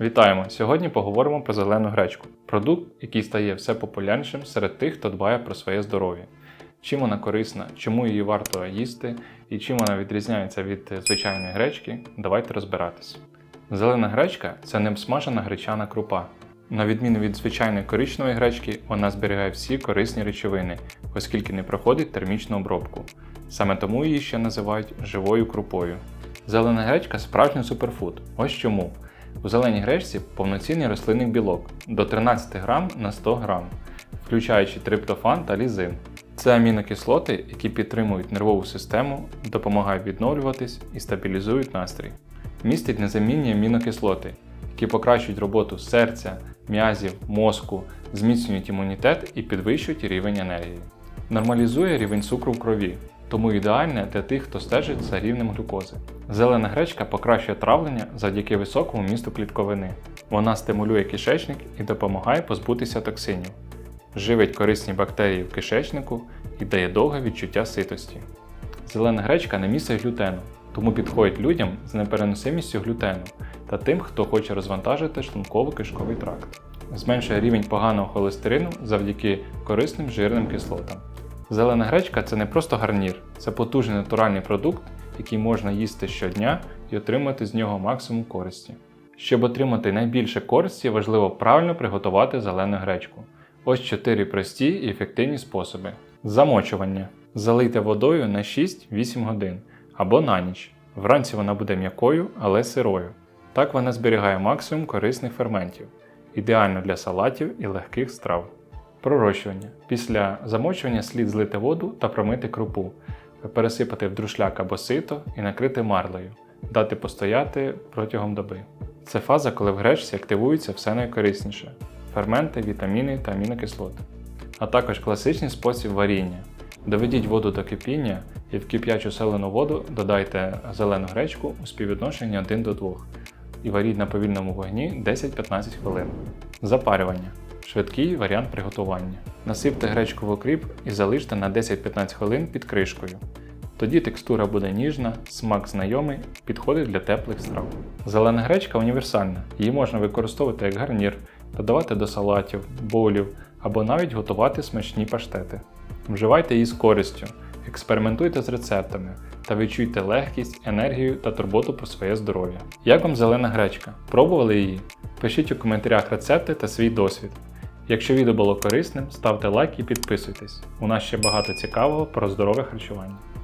Вітаємо! Сьогодні поговоримо про зелену гречку продукт, який стає все популярнішим серед тих, хто дбає про своє здоров'я. Чим вона корисна, чому її варто їсти і чим вона відрізняється від звичайної гречки, давайте розбиратись. Зелена гречка це не обсмажена гречана крупа. На відміну від звичайної коричневої гречки, вона зберігає всі корисні речовини, оскільки не проходить термічну обробку. Саме тому її ще називають живою крупою. Зелена гречка справжній суперфуд. Ось чому. У зеленій гречці повноцінний рослинний білок до 13 грам на 100 грам, включаючи триптофан та лізин. Це амінокислоти, які підтримують нервову систему, допомагають відновлюватись і стабілізують настрій. Містить незамінні амінокислоти, які покращують роботу серця, м'язів, мозку, зміцнюють імунітет і підвищують рівень енергії. Нормалізує рівень цукру в крові, тому ідеальне для тих, хто стежить за рівнем глюкози. Зелена гречка покращує травлення завдяки високому місту клітковини. Вона стимулює кишечник і допомагає позбутися токсинів, живить корисні бактерії в кишечнику і дає довге відчуття ситості. Зелена гречка не містить глютену, тому підходить людям з непереносимістю глютену та тим, хто хоче розвантажити шлунково-кишковий тракт. Зменшує рівень поганого холестерину завдяки корисним жирним кислотам. Зелена гречка це не просто гарнір, це потужний натуральний продукт, який можна їсти щодня і отримати з нього максимум користі. Щоб отримати найбільше користі, важливо правильно приготувати зелену гречку. Ось 4 прості і ефективні способи. Замочування. Залийте водою на 6-8 годин або на ніч. Вранці вона буде м'якою, але сирою. Так вона зберігає максимум корисних ферментів, ідеально для салатів і легких страв. Пророщування. Після замочування слід злити воду та промити крупу, пересипати в друшляк або сито і накрити марлею, дати постояти протягом доби. Це фаза, коли в гречці активується все найкорисніше ферменти, вітаміни та амінокислоти. А також класичний спосіб варіння. Доведіть воду до кипіння і в кип'ячу селену воду додайте зелену гречку у співвідношенні 1 до 2 і варіть на повільному вогні 10-15 хвилин. Запарювання. Швидкий варіант приготування. Насипте гречку в окріп і залиште на 10-15 хвилин під кришкою. Тоді текстура буде ніжна, смак знайомий, підходить для теплих страв. Зелена гречка універсальна, її можна використовувати як гарнір, додавати до салатів, боулів або навіть готувати смачні паштети. Вживайте її з користю, експериментуйте з рецептами та відчуйте легкість, енергію та турботу про своє здоров'я. Як вам зелена гречка? Пробували її? Пишіть у коментарях рецепти та свій досвід. Якщо відео було корисним, ставте лайк і підписуйтесь. У нас ще багато цікавого про здорове харчування.